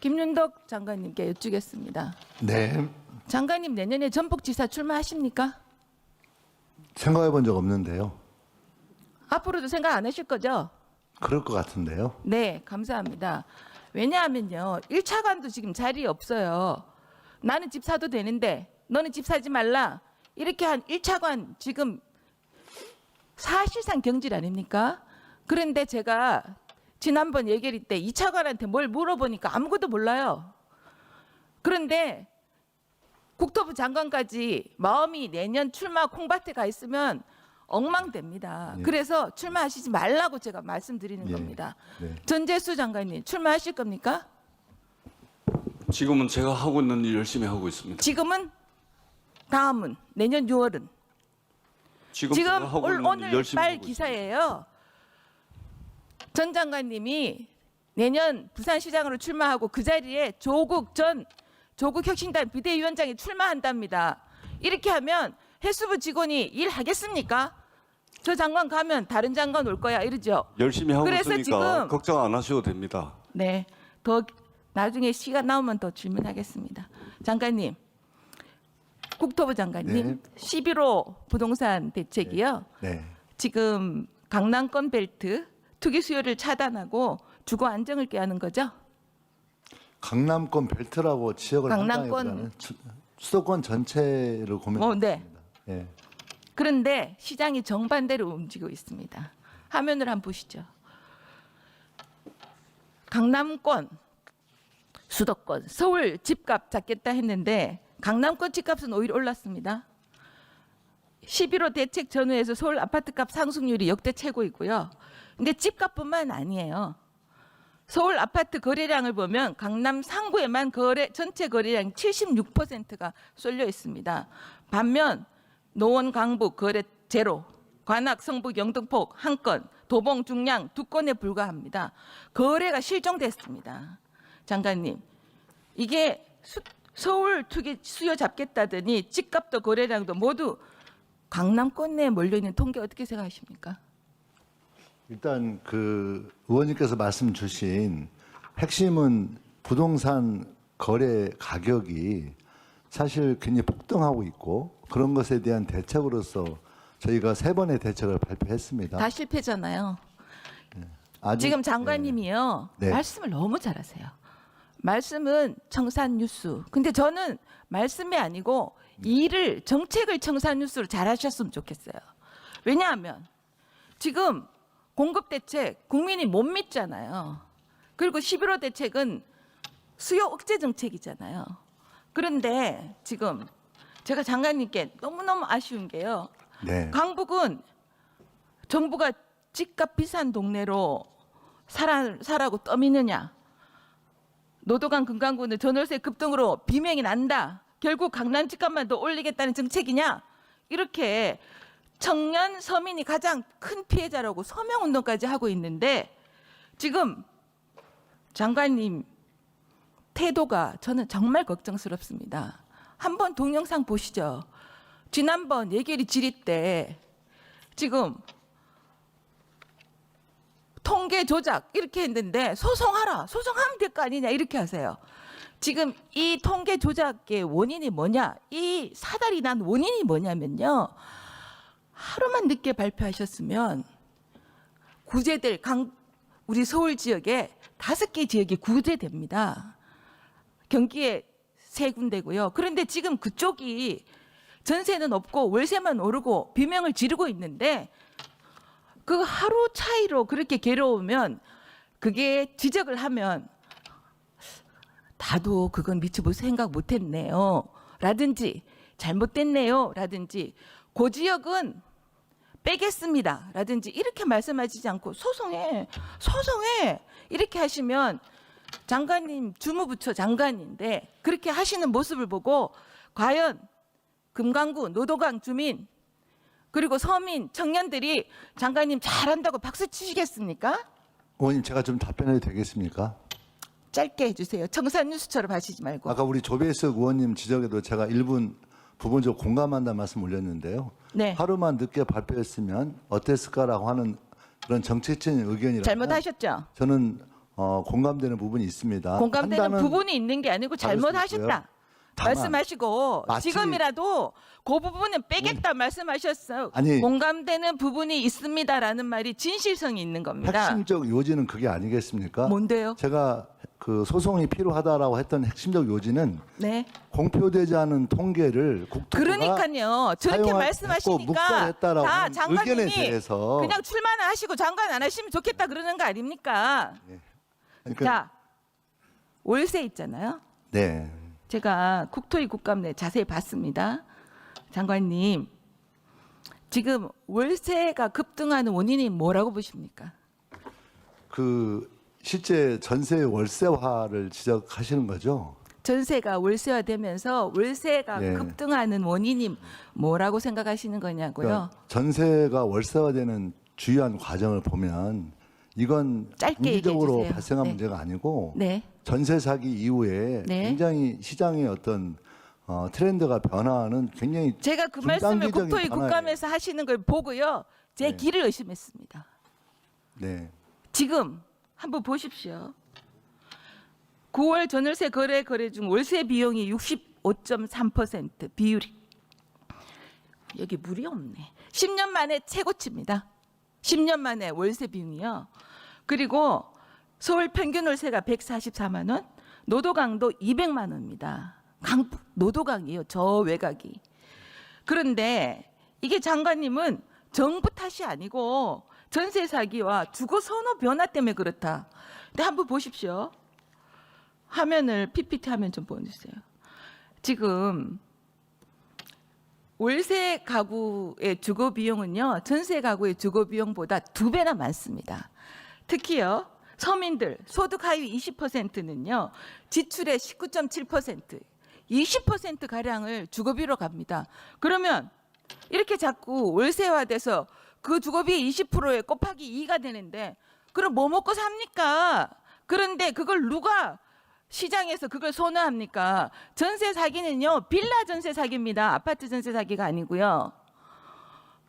김윤덕 장관님께 여쭈겠습니다. 네. 장관님 내년에 전북지사 출마하십니까? 생각해 본 적 없는데요. 앞으로도 생각 안 하실 거죠? 그럴 것 같은데요. 네, 감사합니다. 왜냐하면요, 1차관도 지금 자리에 없어요. 나는 집 사도 되는데 너는 집 사지 말라. 이렇게 한 1차관 지금 사실상 경질 아닙니까? 그런데 제가 지난번 예결위 때 2차관한테 뭘 물어보니까 아무것도 몰라요. 그런데 국토부 장관까지 마음이 내년 출마 콩밭에 가 있으면 엉망됩니다. 예. 그래서 출마하시지 말라고 제가 말씀드리는 예. 겁니다. 네. 전재수 장관님 출마하실 겁니까? 지금은 제가 하고 있는 일 열심히 하고 있습니다. 지금은 다음은 내년 6월은 지금, 지금 제가 하고 올, 있는 일 오늘 열심히 빨 하고 있습니다. 기사예요. 전 장관님이 내년 부산시장으로 출마하고 그 자리에 조국 전 조국 혁신단 비대위원장이 출마한답니다. 이렇게 하면 해수부 직원이 일하겠습니까? 저 장관 가면 다른 장관 올 거야 이러죠. 열심히 하고 그래서 있으니까 지금- 걱정 안 하셔도 됩니다. 네, 더 나중에 시간 나오면 더 질문하겠습니다. 장관님, 국토부 장관님, 네. 11호 부동산 대책이요. 네. 지금 강남권 벨트 투기 수요를 차단하고 주거 안정을 꾀하는 거죠. 강남권 벨트라고 지역을 강남권- 한다기보다는 수- 수도권 전체를 고민하고 어, 네. 예. 그런데 시장이 정반대로 움직이고 있습니다. 화면을 한번 보시죠. 강남권, 수도권, 서울 집값 잡겠다 했는데 강남권 집값은 오히려 올랐습니다. 11호 대책 전후에서 서울 아파트값 상승률이 역대 최고이고요. 근데 집값뿐만 아니에요. 서울 아파트 거래량을 보면 강남 상구에만 거래 전체 거래량 76%가 쏠려 있습니다. 반면 노원 강북 거래 제로, 관악 성북 영등포 한 건, 도봉 중량 두 건에 불과합니다. 거래가 실종됐습니다. 장관님, 이게 수- 서울 투기 수요 잡겠다더니 집값도 거래량도 모두 강남권 내에 몰려 있는 통계 어떻게 생각하십니까? 일단 그 의원님께서 말씀 주신 핵심은 부동산 거래 가격이 사실 굉장히 폭등하고 있고 그런 것에 대한 대책으로서 저희가 세 번의 대책을 발표했습니다. 다 실패잖아요. 아직- 지금 장관님이요 네. 말씀을 너무 잘하세요. 말씀은 청산 뉴스. 근데 저는 말씀이 아니고 일을 정책을 청산 뉴스로 잘하셨으면 좋겠어요. 왜냐하면 지금 공급 대책 국민이 못 믿잖아요. 그리고 11호 대책은 수요 억제 정책이잖아요. 그런데 지금 제가 장관님께 너무너무 아쉬운 게요. 네. 강북은 정부가 집값 비싼 동네로 살아, 살라고 떠미느냐. 노도강 금강구는 전월세 급등으로 비명이 난다. 결국 강남 집값만 더 올리겠다는 정책이냐. 이렇게 청년 서민이 가장 큰 피해자라고 서명 운동까지 하고 있는데 지금 장관님 태도가 저는 정말 걱정스럽습니다. 한번 동영상 보시죠. 지난번 예결위 질의 때 지금 통계 조작 이렇게 했는데 소송하라 소송하면 될 거 아니냐 이렇게 하세요. 지금 이 통계 조작의 원인이 뭐냐 이 사달이 난 원인이 뭐냐면요 하루만 늦게 발표하셨으면 구제될 강 우리 서울 지역에 다섯 개 지역이 구제됩니다. 경기에 세 군데고요. 그런데 지금 그쪽이 전세는 없고 월세만 오르고 비명을 지르고 있는데 그 하루 차이로 그렇게 괴로우면 그게 지적을 하면 나도 그건 미처 볼 생각 못 했네요. 라든지 잘못됐네요. 라든지 그 지역은 빼겠습니다. 라든지 이렇게 말씀하시지 않고 소송해, 소송해 이렇게 하시면 장관님 주무부처 장관인데 그렇게 하시는 모습을 보고 과연 금강구 노도강 주민 그리고 서민 청년들이 장관님 잘한다고 박수 치시겠습니까? 의원님 제가 좀 답변해도 되겠습니까? 짧게 해주세요. 청산 뉴스처럼 하시지 말고. 아까 우리 조배석 의원님 지적에도 제가 일부 부분적으로 공감한다는 말씀 올렸는데요. 네. 하루만 늦게 발표했으면 어땠을까라고 하는 그런 정치적인 의견이라면 잘못하셨죠? 저는 어, 공감되는 부분이 있습니다. 공감되는 부분이 있는 게 아니고 잘못하셨다. 말씀하시고 지금이라도 그 부분은 빼겠다 말씀하셨어요. 아니- 공감되는 부분이 있습니다라는 말이 진실성이 있는 겁니다. 핵심적 요지는 그게 아니겠습니까? 뭔데요? 제가 그 소송이 필요하다라고 했던 핵심적 요지는 네. 공표되지 않은 통계를 국토부가 그러니까요. 저렇게 사용했고 말씀하시니까 묵살했다라고 다 하는 장관님이 의견에 대해서 그냥 출마는 하시고 장관 안 하시면 좋겠다 그러는 거 아닙니까? 그러니까 자, 월세 있잖아요. 네. 제가 국토위 국감내 자세히 봤습니다. 장관님, 지금 월세가 급등하는 원인이 뭐라고 보십니까? 그 실제 전세 월세화를 지적하시는 거죠? 전세가 월세화되면서 월세가 예. 급등하는 원인이 뭐라고 생각하시는 거냐고요? 그러니까 전세가 월세화되는 주요한 과정을 보면 이건 짧게 단기적으로 얘기해 주세요. 발생한 네. 문제가 아니고 네. 전세 사기 이후에 네. 굉장히 시장의 어떤 어, 트렌드가 변화하는 굉장히 제가 그 말씀을 국토위 변화예요. 국감에서 하시는 걸 보고요. 제 네. 길을 의심했습니다. 네. 지금 한번 보십시오. 9월 전월세 거래 거래 중 월세 비용이 65.3% 비율이 여기 물이 없네. 10년 만에 최고치입니다. 10년 만에 월세 비용이요. 그리고 서울 평균 월세가 144만 원, 노도강도 200만 원입니다. 강 노도강이에요. 저 외곽이. 그런데 이게 장관님은 정부 탓이 아니고 전세 사기와 주거 선호 변화 때문에 그렇다. 근데 한번 보십시오. 화면을 PPT 화면 좀 보여주세요. 지금 월세 가구의 주거 비용은요 전세 가구의 주거 비용보다 두 배나 많습니다. 특히요 서민들 소득 하위 20%는요 지출의 19.7% 20% 가량을 주거비로 갑니다. 그러면 이렇게 자꾸 월세화돼서 그 주거비의 20%에 곱하기 2가 되는데 그럼 뭐 먹고 삽니까? 그런데 그걸 누가 시장에서 그걸 선호합니까? 전세 사기는요 빌라 전세 사기입니다. 아파트 전세 사기가 아니고요.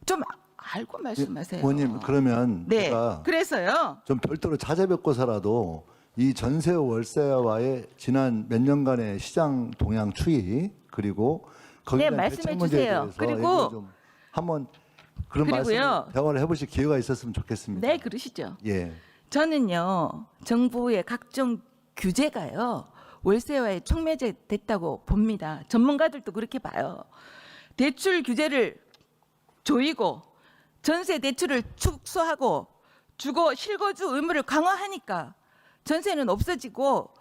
좀 알고 말씀하세요. 의원님 그러면 네. 제가 그래서요. 좀 별도로 찾아뵙고서라도 이 전세 월세와의 지난 몇 년간의 시장 동향 추이 그리고 거기에 네, 대한 말씀해 대책 문제에 주세요. 대해서 그리고- 얘기를 좀 한번 그런 그리고요. 말씀 대화를 해보실 기회가 있었으면 좋겠습니다. 네, 그러시죠. 예. 저는요 정부의 각종 규제가요 월세화에 촉매제 됐다고 봅니다. 전문가들도 그렇게 봐요. 대출 규제를 조이고 전세 대출을 축소하고 주거 실거주 의무를 강화하니까 전세는 없어지고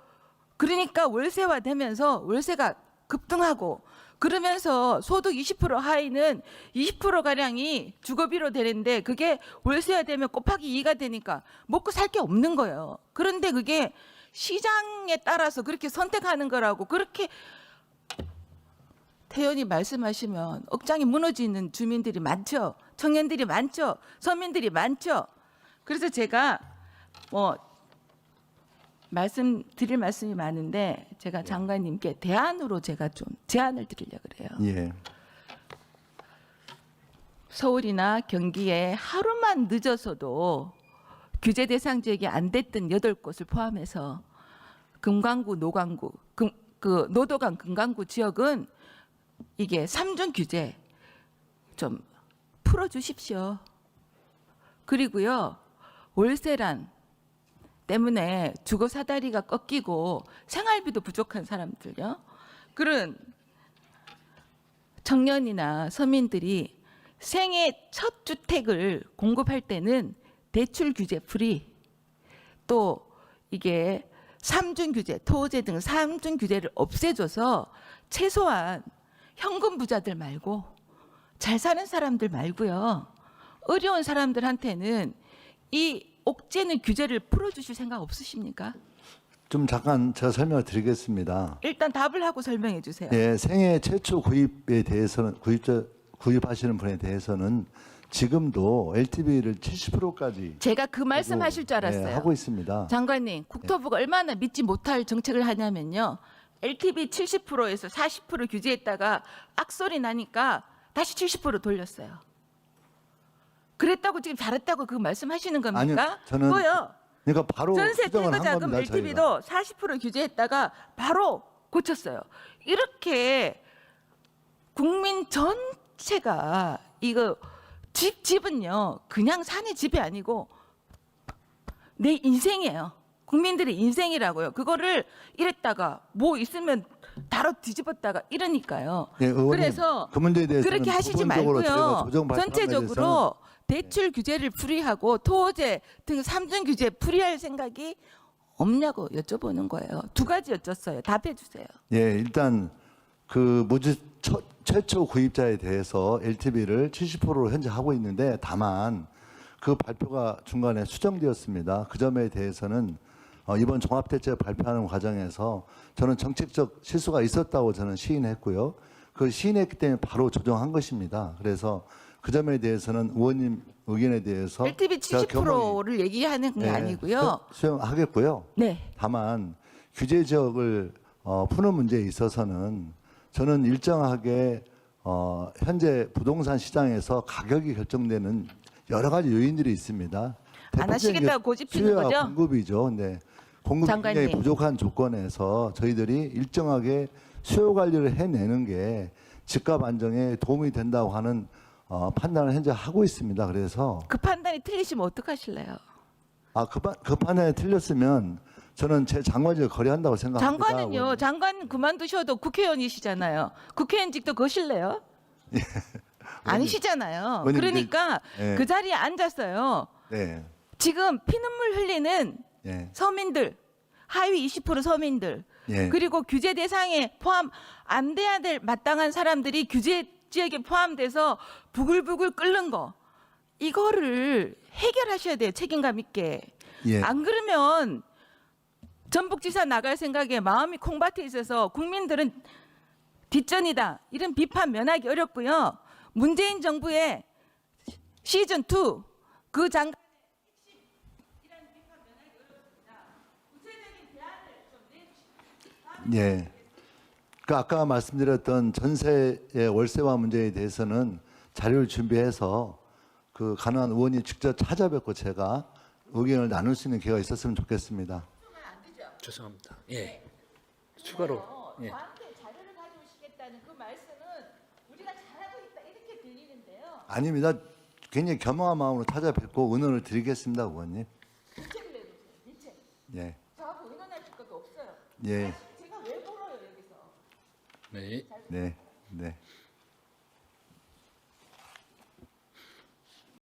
그러니까 월세화 되면서 월세가 급등하고 그러면서 소득 20% 하위는 20% 가량이 주거비로 되는데 그게 월세화 되면 곱하기 2가 되니까 먹고 살 게 없는 거예요. 그런데 그게 시장에 따라서 그렇게 선택하는 거라고 그렇게 태연이 말씀하시면 억장이 무너지는 주민들이 많죠. 청년들이 많죠. 서민들이 많죠. 그래서 제가 뭐 말씀 드릴 말씀이 많은데 제가 장관님께 대안으로 제가 좀 제안을 드리려 그래요. 예. 서울이나 경기에 하루만 늦어서도 규제 대상 지역이 안 됐던 여덟 곳을 포함해서 금강구, 노강구, 금, 그 노도강 금강구 지역은 이게 삼중 규제 좀 풀어 주십시오. 그리고요. 월세란 때문에 주거 사다리가 꺾이고 생활비도 부족한 사람들요. 그런 청년이나 서민들이 생애 첫 주택을 공급할 때는 대출 규제 프리 또 이게 삼중 규제, 토제 등 삼중 규제를 없애줘서 최소한 현금 부자들 말고 잘 사는 사람들 말고요. 어려운 사람들한테는 이 옥죄는 규제를 풀어주실 생각 없으십니까? 좀 잠깐 제가 설명을 드리겠습니다. 일단 답을 하고 설명해 주세요. 예, 생애 최초 구입에 대해서는 구입자 구입하시는 분에 대해서는 지금도 LTV를 70%까지 제가 그 말씀하실 줄 알았어요. 예, 하고 있습니다. 장관님, 국토부가 얼마나 믿지 못할 정책을 하냐면요. LTV 70%에서 40% 규제했다가 악소리 나니까 다시 70% 돌렸어요. 그랬다고 지금 잘했다고 그 말씀하시는 겁니까? 아니요, 저는 뭐요? 그러니까 바로 전세 수정을 한 퇴거자금 겁니다. 저희가. LTV도 40% 규제했다가 바로 고쳤어요. 이렇게 국민 전체가 이거 집 집은요 그냥 사는 집이 아니고 내 인생이에요. 국민들의 인생이라고요. 그거를 이랬다가 뭐 있으면 다로 뒤집었다가 이러니까요. 예, 의원님, 그래서 그 문제에 대해서는 그렇게 하시지 말고요. 전체적으로 대출 규제를 풀이하고 토호제 등 삼중 규제 풀이할 생각이 없냐고 여쭤보는 거예요. 두 가지 여쭸어요. 답해 주세요. 예, 일단 그 무주 처- 최초 구입자에 대해서 LTV를 70%로 현재 하고 있는데 다만 그 발표가 중간에 수정되었습니다. 그 점에 대해서는 어, 이번 종합대책 발표하는 과정에서 저는 정책적 실수가 있었다고 저는 시인했고요. 그 시인했기 때문에 바로 조정한 것입니다. 그래서 그 점에 대해서는 의원님 의견에 대해서 LTV 제가 70%를 얘기하는 게 예, 아니고요. 수- 수용하겠고요. 네. 다만 규제 지역을 어, 푸는 문제에 있어서는 저는 일정하게 어, 현재 부동산 시장에서 가격이 결정되는 여러 가지 요인들이 있습니다. 안 하시겠다고 게 고집 피는 수요와 거죠? 공급이죠. 근데 공급이 굉장히 장관님. 부족한 조건에서 저희들이 일정하게 수요 관리를 해내는 게 집값 안정에 도움이 된다고 하는 어, 판단을 현재 하고 있습니다. 그래서 그 판단이 틀리시면 어떡하실래요? 아, 그, 판- 그 판단이 틀렸으면 저는 제 장관직을 거래한다고 생각합니다. 장관은요. 장관 그만두셔도 국회의원이시잖아요. 국회의원직도 거실래요? 아니시잖아요. 의원님, 그러니까 이제- 예. 그 자리에 앉았어요. 네. 지금 피눈물 흘리는 예. 서민들, 하위 20% 서민들, 예. 그리고 규제 대상에 포함 안 돼야 될 마땅한 사람들이 규제 지역에 포함돼서 부글부글 끓는 거 이거를 해결하셔야 돼요 책임감 있게. 예. 안 그러면 전북지사 나갈 생각에 마음이 콩밭에 있어서 국민들은 뒷전이다 이런 비판 면하기 어렵고요. 문재인 정부의 시즌 2그 장 예. 그 아까 말씀드렸던 전세의 월세화 문제에 대해서는 자료를 준비해서 그 가능한 의원이 직접 찾아뵙고 제가 의견을 나눌 수 있는 기회가 있었으면 좋겠습니다. 죄송합니다. 예. 추가로 예. 저한테 자료를 가져오시겠다는 그 말씀은 우리가 잘하고 있다 이렇게 들리는데요. 아닙니다. 굉장히 겸허한 마음으로 찾아뵙고 의논을 드리겠습니다, 의원님. 대책을 내주세요. 대책. 예. 저하고 의논하실 것도 없어요. 예. 제가 왜 벌어요 여기서? 네. 네. 네.